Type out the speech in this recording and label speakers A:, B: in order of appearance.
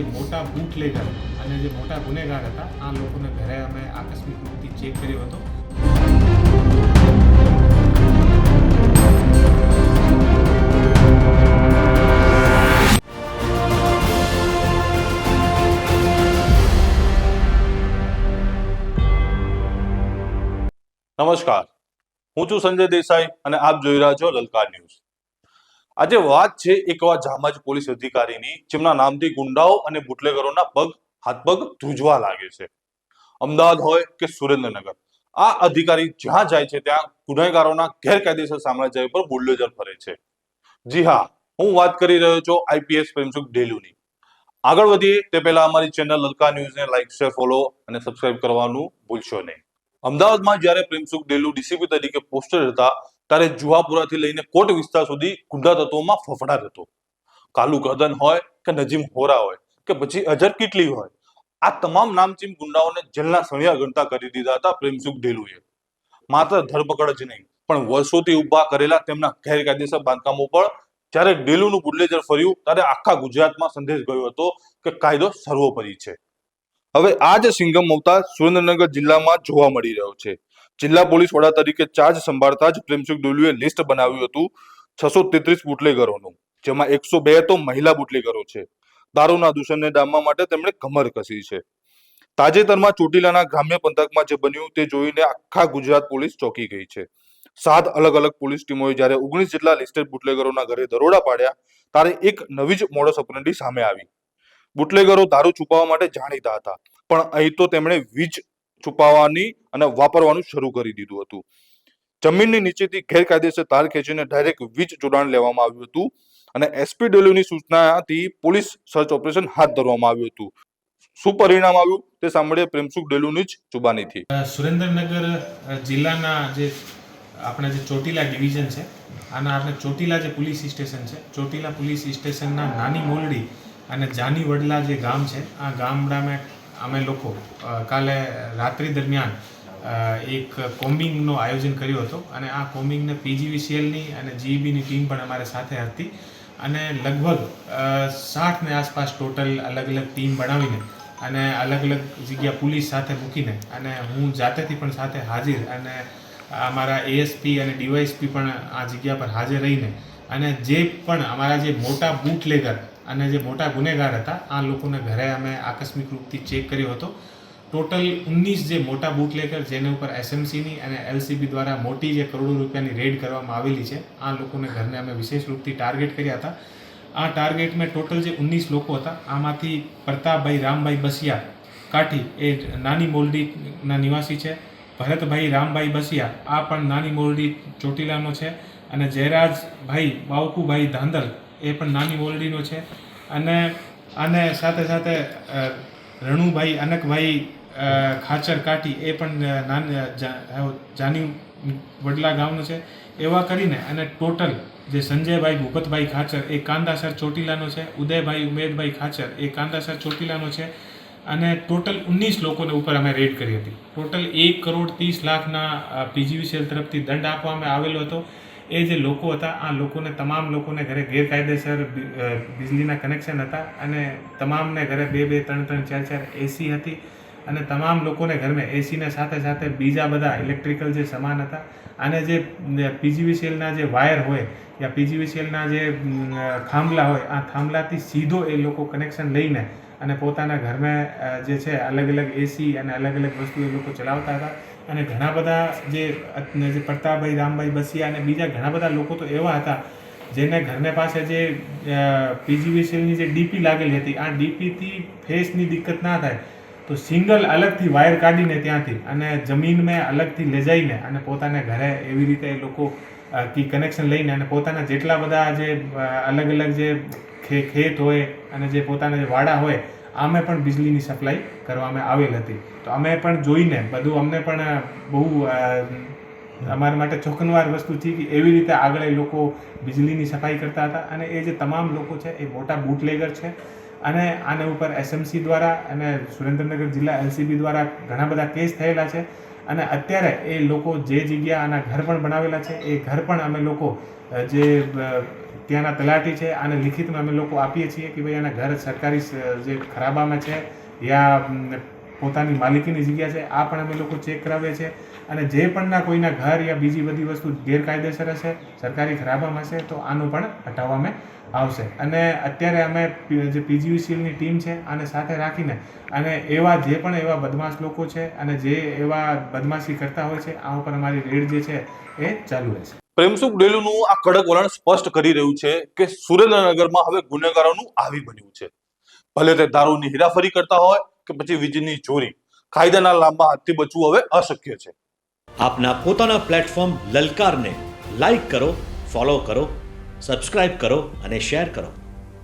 A: મોટા ગુનેગાર હતા, આ લોકોને ઘરે અમે આકસ્મિક રૂપથી ચેક કર્યો હતો.
B: નમસ્કાર. હું છું સંજય દેસાઈ અને આપ જોઈ રહ્યા છો લલકાર ન્યૂઝ. આજે વાત છે એક એવા જામજ પોલીસ અધિકારીની, જેમના નામથી ગુંડાઓ અને બુટલેગરોના પગ, હાથપગ ધ્રુજવા લાગે છે. અમદાવાદ હોય કે સુરેન્દ્રનગર, આ અધિકારી જ્યાં જાય છે ત્યાં ગુનેગારોના ગેરકાયદેસર સામ્રાજ્ય પર બુલડોઝર ફરે છે. જી હા, હું વાત કરી રહ્યો છું આઈપીએસ પ્રેમસુખ ડેલુની. આગળ વધીએ તે પહેલા અમારી ચેનલ લલકા ન્યૂઝને લાઈક, શેર, ફોલો અને સબસ્ક્રાઇબ કરવાનું ભૂલશો નહીં. અમદાવાદમાં જ્યારે પ્રેમસુખ ડેલુ ડીસીપી તરીકે પોસ્ટર હતા ત્યારે જુહાપુરાથી લઈને કોટ વિસ્તાર સુધી ગુંડા તત્વોમાં ફફડાટ હતો કાલુ કદન હોય કે નજીમ હોરા હોય કે પછી અજર કેટલી હોય, આ તમામ નામચીન ગુંડાઓને જેલના સળિયા ગણતા કરી દીધા હતા પ્રેમસુખ ઢેલુએ. માત્ર ધરપકડ જ નહીં, પણ વર્ષોથી ઊભા કરેલા તેમના ગેરકાયદેસર બાંધકામો પર જ્યારે ડેલુનું બુડલેજર ફર્યું ત્યારે આખા ગુજરાતમાં સંદેશ ગયો હતો કે કાયદો સર્વોપરી છે. હવે આ જ સિંગમ અવતાર સુરેન્દ્રનગર જિલ્લામાં જોવા મળી રહ્યો છે. જિલ્લા પોલીસ વડા તરીકે ચાર્જ સંભાળતા જ પ્રેમસુખ ડોલુએ લિસ્ટ બનાવ્યું હતું છસો તેત્રીસ બુટલેગરોનું, જેમાં એકસો બે તો મહિલા બુટલેગરો છે. દારૂના દૂષણને ડામવા માટે તેમણે કમર કસી છે. તાજેતરમાં ચોટીલાના ગ્રામ્ય પંથકમાં જે બન્યું તે જોઈને આખા ગુજરાત પોલીસ ચોંકી ગઈ છે. સાત અલગ અલગ પોલીસ ટીમોએ જ્યારે ઓગણીસ જેટલા લિસ્ટેડ બુટલેગરોના ઘરે દરોડા પાડ્યા, ત્યારે એક નવી જ મોડસ ઓપરેન્ડી સામે આવી. બુટલેગરો દારૂ છુપાવવા માટે જાણીતા હતા, પણ અહીં તો તેમણે વીજ છુપાવવાની અને વાપરવાનું શરૂ કરી દીધું હતું. જમીનની નીચેથી ગેરકાયદેસર તાર ખેંચીને ડાયરેક્ટ વીજ જોડાણ લેવામાં આવ્યું હતું અને એસપી સૂચનાથી પોલીસ સર્ચ ઓપરેશન હાથ ધરવામાં આવ્યું હતું. શું પરિણામ આવ્યું તે સાંભળીએ પ્રેમસુખ ડેલુની જ જુબાનીથી.
A: સુરેન્દ્રનગર જિલ્લાના જે આપણે જે ચોટીલા ડિવિઝન છે, આના આપણે ચોટીલા જે પોલીસ સ્ટેશન છે, ચોટીલા પોલીસ સ્ટેશનના નાની મોલડી અને જાની વડલા જે ગામ છે, આ ગામડામાં અમે લોકો કાલે રાત્રિ દરમિયાન એક કોમ્બિંગનું આયોજન કર્યું હતું અને આ કોમ્બિંગને પીજીવીસીએલની અને જીઈબીની ટીમ પણ અમારે સાથે હતી અને લગભગ સાઠને આસપાસ ટોટલ અલગ અલગ ટીમ બનાવીને અને અલગ અલગ જગ્યા પોલીસ સાથે મૂકીને અને હું જાતેથી પણ સાથે હાજર અને અમારા એએસપી અને ડીવાયએસપી પણ આ જગ્યા પર હાજર રહીને અને જે પણ અમારા જે મોટા બૂટલેગર અને જે મોટા ગુનેગાર હતા, આ લોકોને ઘરે અમે આકસ્મિક રૂપથી ચેક કર્યો હતો. ટોટલ ઉન્નીસ જે મોટા બુટલેકર જેના ઉપર એસએમસીની અને એલસીબી દ્વારા મોટી જે કરોડો રૂપિયાની રેડ કરવામાં આવેલી છે, આ લોકોને ઘરને અમે વિશેષ રૂપથી ટાર્ગેટ કર્યા હતા. આ ટાર્ગેટમાં ટોટલ જે ઉન્નીસ લોકો હતા, આમાંથી પ્રતાપભાઈ, રામભાઈ બસિયા કાઠી, એ નાની મોલડીના નિવાસી છે. ભરતભાઈ, રામભાઈ બસિયા, આ પણ નાની મોરડી ચોટીલાનો છે. અને જયરાજભાઈ, બાવકુભાઈ ધાંધલ એ પણ નાની મોરડીનો છે. અને અને સાથે સાથે રણુભાઈ અનકભાઈ ખાચર કાઠી એ પણ નાન જાની વડલા ગામનો છે. એવા કરીને અને ટોટલ જે સંજયભાઈ ભૂપતભાઈ ખાચર, એ કાંદાસર ચોટીલાનો છે. ઉદયભાઈ ઉમેદભાઈ ખાચર, એ કાંદાસર ચોટીલાનો છે. અને ટોટલ ઓગણીસ લોકોને ઉપર અમે રેડ કરી હતી. ટોટલ એક કરોડ ત્રીસ લાખના પીજીવીસીએલ તરફથી દંડ આપવામાં આવેલો હતો. એ જે લોકો હતા, આ લોકોને, તમામ લોકોને ઘરે ગેરકાયદેસર વીજળીના કનેક્શન હતા અને તમામને ઘરે બે બે, ત્રણ ત્રણ, ચાર ચાર એસી હતી અને તમામ લોકોને ઘરમાં એસીને સાથે સાથે બીજા બધા ઇલેક્ટ્રિકલ જે સામાન હતા અને જે પીજીવીસીએલના જે વાયર હોય યા પીજીવીસીએલના જે થાંભલા હોય, આ થાંભલાથી સીધો એ લોકો કનેક્શન લઈને અને પોતાના ઘરમાં જે છે, અલગ અલગ એસી અને અલગ અલગ વસ્તુ એ લોકો ચલાવતા હતા. અને ઘણા બધા જે જે પ્રતાપભાઈ, રામભાઈ બસિયા અને બીજા ઘણા બધા લોકો તો એવા હતા, જેને ઘરને પાસે જે પીજીવીસીએલની જે ડીપી લાગેલી હતી, આ ડીપીથી ફેસની દિક્કત ના થાય, તો સિંગલ અલગથી વાયર કાઢીને ત્યાંથી અને જમીનમાં અલગથી લેજાઈને જઈને અને પોતાને ઘરે એવી રીતે એ લોકો કી કનેક્શન લઈને અને પોતાના જેટલા બધા જે અલગ અલગ જે ખેત હોય અને જે પોતાના જે વાડા હોય, આમે પણ વીજળીની સપ્લાય કરવામાં આવેલ હતી. તો અમે પણ જોઈને બધું અમને પણ બહુ અમારા માટે ચોખનવાર વસ્તુ છે કે એવી રીતે આગળ એ લોકો વીજળીની સફાઈ કરતા હતા અને એ જે તમામ લોકો છે એ મોટા બૂટલેગર છે અને આના ઉપર એસએમસી દ્વારા અને સુરેન્દ્રનગર જિલ્લા એલસીબી દ્વારા ઘણા બધા કેસ થયેલા છે. અને અત્યારે એ લોકો જે જગ્યા આના ઘર પણ બનાવેલા છે, એ ઘર પણ અમે લોકો જે ત્યાંના તલાટી છે, આને લિખિતમાં અમે લોકો આપીએ છીએ કે ભાઈ આના ઘર સરકારી જે ખરાબામાં છે, યા પોતાની માલિકીની જગ્યા છે, આ પણ અમે લોકો ચેક કરાવીએ છીએ અને જે પણના કોઈના ઘર યા બીજી બધી વસ્તુ ગેરકાયદેસર હશે, સરકારી ખરાબામાં હશે, તો આનું પણ હટાવવા અમે આવશે. અને અત્યારે અમે જે પીજીવીસીએલની ટીમ છે, આને સાથે રાખીને અને એવા જે પણ એવા બદમાશ લોકો છે અને જે એવા બદમાશી કરતા હોય છે, આ ઉપર અમારી રેડ જે છે, એ ચાલુ રહેશે
B: પ્રેમસુખ ડેલુનું આ કડક વલણ સ્પષ્ટ કરી રહ્યું છે કે સુરેન્દ્રનગરમાં હવે ગુનેગારોનું આવી બન્યું છે. ભલે તે દારૂની હેરાફરી કરતા હોય કે પછી વીજળીની ચોરી. કાયદાના લાંબા હાથથી બચવું હવે અશક્ય છે.
C: આપના પોતાના પ્લેટફોર્મ લલકારને લાઈક કરો ફોલો કરો સબસ્ક્રાઇબ કરો અને શેર કરો.